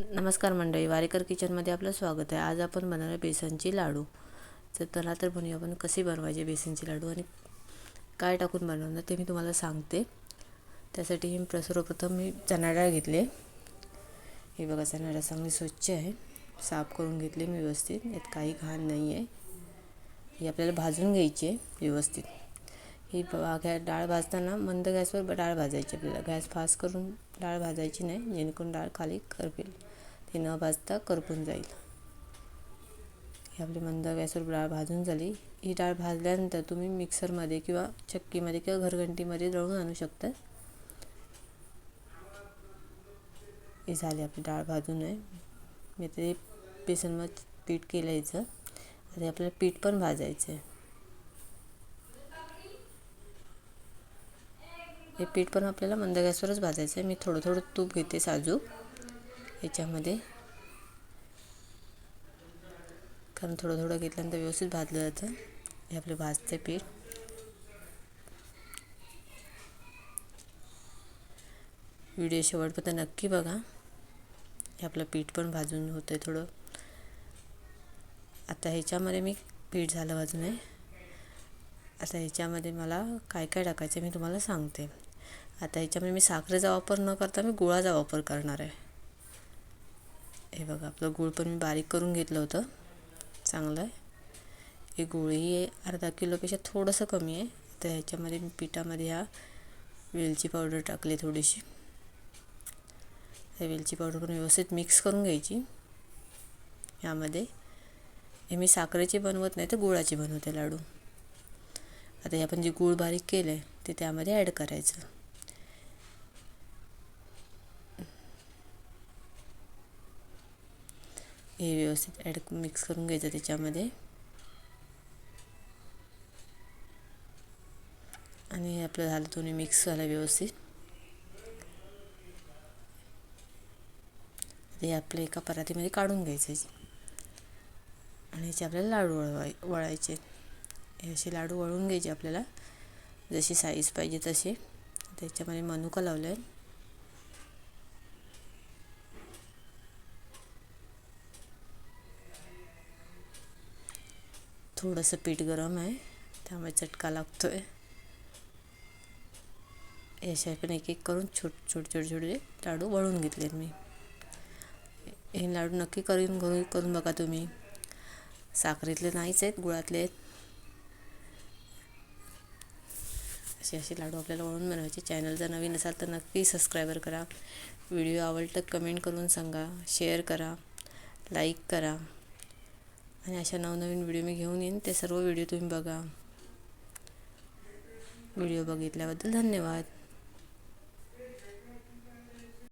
नमस्कार मंडळी वारेकर किचनमध्ये आपलं स्वागत आहे. आज आपण बनवणार बेसनची लाडू. तर चला तर बनवूया. आपण कसे बनवायचे बेसनचे लाडू आणि काय टाकून बनवणार ते मी तुम्हाला सांगते. त्यासाठी मी सर्वप्रथम मी चणा डाळ घेतले. हे बघा चणा डाळ चांगली स्वच्छ आहे. साफ करून घेतली मी व्यवस्थित. यात काही घाण नाही आहे ही आपल्याला भाजून घ्यायची आहे व्यवस्थित. ही गॅ डाळ भाजताना मंद गॅसवर डाळ भाजायची. आपल्याला गॅस फास्ट करून डाळ भाजायची नाही जेणेकरून डाळ खाली करपेल. ती न भाजता करपून जाईल. ही आपली मंद गॅसवर डाळ भाजून झाली. ही डाळ भाजल्यानंतर तुम्ही मिक्सरमध्ये किंवा चक्कीमध्ये किंवा घरघंटीमध्ये दळून आणू शकता. हे झाली आपली डाळ भाजून आहे. मी ते बेसनमध्ये पीठ केलं याचं. आता आपल्याला पीठ पण भाजायचं आहे. हे पीठ पण आपल्याला मंद गॅसवरच भाजायचं आहे. मी थोडं थोडं तूप घेते साजूक याच्यामध्ये कारण थोडं थोडं घेतल्यानंतर व्यवस्थित भाजलं जातं. हे आपलं भाजते पीठ. व्हिडिओ शेवटपर्यंत नक्की बघा. हे आपलं पीठ पण भाजून होतं आहे थोडं. आता ह्याच्यामध्ये मी पीठ झालं भाजून आहे. आता ह्याच्यामध्ये मला काय काय टाकायचं मी तुम्हाला सांगते. आता याच्यामध्ये मी साखरेचा वापर न करता मी गुळाचा वापर करणार आहे. हे बघा आपलं गूळ पण मी बारीक करून घेतलं होतं. चांगलं आहे. हे गुळही अर्धा किलोपेक्षा थोडंसं कमी आहे. तर ह्याच्यामध्ये मी पिठामध्ये ह्या वेलची पावडर टाकली थोडीशी. त्या वेलची पावडर पण व्यवस्थित मिक्स करून घ्यायची. यामध्ये हे मी साखरेची बनवत नाही तर गुळाची बनवते लाडू. आता हे आपण जे गूळ बारीक केलं आहे ते त्यामध्ये ॲड करायचं. हे व्यवस्थित ॲड मिक्स करून घ्यायचं त्याच्यामध्ये. आणि आपलं झालं दोन्ही मिक्स झालं व्यवस्थित. ते आपलं एका परातीमध्ये काढून घ्यायचे आणि याचे आपल्याला लाडू वळवाय वळायचे. हे असे लाडू वळून घ्यायचे आपल्याला. जशी साईज पाहिजे तशी. त्याच्यामध्ये मनुका लावलं आहे थोडंसं पीठ गरम आहे त्यामुळे चटका लागतो आहे याशिवाय पण एक एक करून छोट छोटे छोटे छोटे लाडू वळून घेतलेत मी. हे लाडू नक्की करून घरून करून बघा तुम्ही. साखरेतले नाहीच आहेत गुळातले आहेत. असे असे लाडू आपल्याला वळून बनवायचे. चॅनल जर नवीन असाल तर नक्की सबस्क्रायबर करा. व्हिडिओ आवडलं कमेंट करून सांगा शेअर करा लाईक करा. आणि अशा नवनवीन व्हिडिओ मी घेऊन येईन. ते सर्व व्हिडिओ तुम्ही बघा. व्हिडिओ बघितल्याबद्दल धन्यवाद.